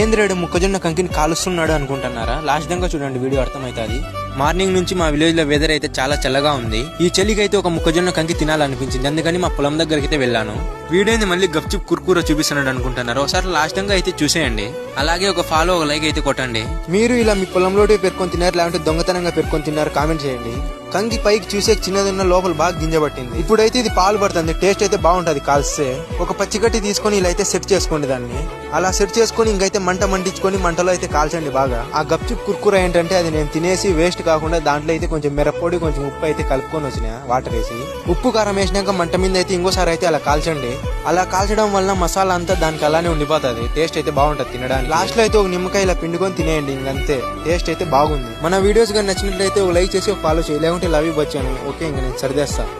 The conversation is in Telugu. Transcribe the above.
ఏంద్రేడు మొక్కజొన్న కంకిని కాలుస్తున్నాడు అనుకుంటున్నారా? లాస్ట్ దంగా చూడండి వీడియో అర్థమవుతుంది. మార్నింగ్ నుంచి మా విలేజ్లో వెదర్ అయితే చాలా చల్లగా ఉంది. ఈ చలికి అయితే ఒక మొక్కజొన్న కంకి తినాలనిపించింది. అందుకని మా పొలం దగ్గరికి అయితే వెళ్ళాను. వీడైంది మళ్ళీ గప్చిప్ కుర్కూర చూపిస్తున్నాడు అనుకుంటున్నారు. ఒకసారి లాస్ట్గా అయితే చూసేయండి. అలాగే ఒక ఫాలో ఒక లైక్ అయితే కొట్టండి. మీరు ఇలా మీ పొలంలో పెరుకొని తిన్నారు లేదంటే దొంగతనంగా పెరుకొని తిన్నారు కామెంట్ చేయండి. కంకి పైకి చూసే చిన్నది ఉన్న లోపల బాగా గింజబట్టింది ఇప్పుడైతే ఇది పాలు పడుతుంది. టేస్ట్ అయితే బాగుంటది కాల్స్తే. ఒక పచ్చిగట్టి తీసుకొని ఇలా అయితే సెట్ చేసుకోండి దాన్ని. అలా సెట్ చేసుకొని ఇంకైతే మంట మండించుకొని మంటలో అయితే కాల్చండి బాగా. ఆ గప్చుప్ కుర్కూర ఏంటంటే అది నేను తినేసి వేస్ట్ కాకుండా దాంట్లో అయితే కొంచెం మిరప్పొడి కొంచెం ఉప్పు అయితే కలుపుకొని వచ్చిన వాటర్ వేసి. ఉప్పు కారం వేసినాక మంట మీద అయితే ఇంకోసారి అయితే అలా కాల్చండి. అలా కాల్చడం వల్ల మసాలా అంతా దానికి అలానే ఉండిపోతుంది. టేస్ట్ అయితే బాగుంటుంది తినడానికి. లాస్ట్లో అయితే ఒక నిమ్మకాయ ఇలా పిండుకొని తినేయండి ఇంకంతే టేస్ట్ అయితే బాగుంది. మన వీడియోస్ కానీ నచ్చినట్లయితే ఒక లైక్ చేసి ఒక ఫాలో చేయి. లేకుంటే లవ్ ఇవ్వచ్చాను ఓకే ఇంక నేను సరిదేస్తాను